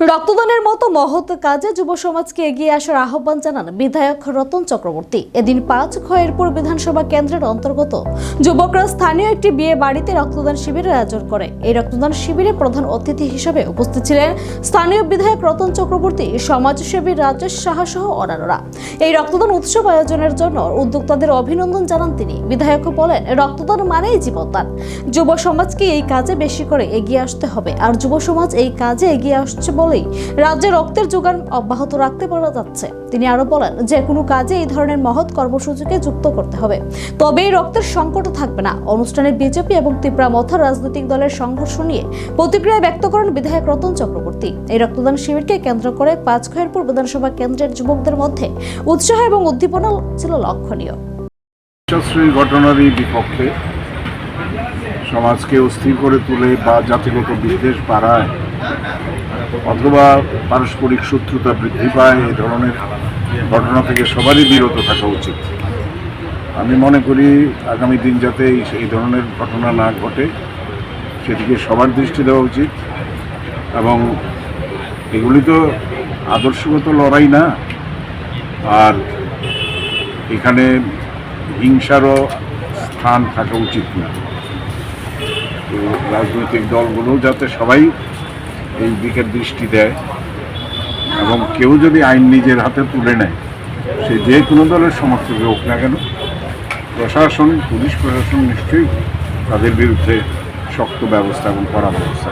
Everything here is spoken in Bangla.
রক্তদানের মতো মহৎ কাজে যুব সমাজকে এগিয়ে আসার আহ্বান জানান বিধায়ক রতন চক্রবর্তী। এদিন পাঁচ খয়েরপুর বিধানসভা কেন্দ্রের অন্তর্গত যুবকরা স্থানীয় একটি বিয়ে বাড়িতে রক্তদান শিবিরের আয়োজন করে। এই রক্তদান শিবিরে প্রধান অতিথি হিসেবে উপস্থিত ছিলেন স্থানীয় বিধায়ক রতন চক্রবর্তী, সমাজসেবী রাজেশ সাহা সহ অন্যান্যরা। এই রক্তদান উৎসব আয়োজনের জন্য উদ্যোক্তাদের অভিনন্দন জানান তিনি। বিধায়ক বলেন, রক্তদান মানেই জীবনদান। যুব সমাজকে এই কাজে বেশি করে এগিয়ে আসতে হবে। আর যুব সমাজ এই কাজে এগিয়ে আসছে বলেই রাজ্যে রক্তের যোগান অব্যাহত রাখতে পারা যাচ্ছে। তিনি আরও বলেন, যে কোনো কাজে এই ধরনের মহৎ কর্মসূচিকে যুক্ত করতে হবে। তবেই রক্তের সংকটও থাকবে না। অনুষ্ঠানে বিজেপি এবং ত্রিপুরা মথা রাজনৈতিক দলের সংঘর্ষ নিয়ে প্রতিক্রিয়া ব্যক্ত করেন বিধায়ক রতন চক্রবর্তী। এই রক্তদান শিবিরকে কেন্দ্র করে পাঁচখয়েরপুর বিধানসভা কেন্দ্রের যুবকদের মধ্যে উৎসাহ এবং উদ্দীপনা ছিল লক্ষণীয়। ঘটনারই বিপক্ষে সমাজকে অস্থির করে তুলে বা জাতিগত বিদ্বেষ বাড়ায়, অথবা পারস্পরিক শত্রুতা বৃদ্ধি পায় এই ধরনের ঘটনা থেকে সবারই বিরত থাকা উচিত। আমি মনে করি আগামী দিন যাতে এই ধরনের ঘটনা না ঘটে সেদিকে সবার দৃষ্টি দেওয়া উচিত এবং এগুলি তো আদর্শগত লড়াই না। আর এখানে হিংসারও স্থান থাকা উচিত না। রাজনৈতিক দলগুলো যাতে সবাই এই দিকে দৃষ্টি দেয় এবং কেউ যদি আইন নিজের হাতে তুলে নেয়, সে যে কোনো দলের সমর্থক হোক না কেন, প্রশাসন, পুলিশ প্রশাসন নিশ্চয়ই তাদের বিরুদ্ধে শক্ত ব্যবস্থা এবং কড়া ব্যবস্থা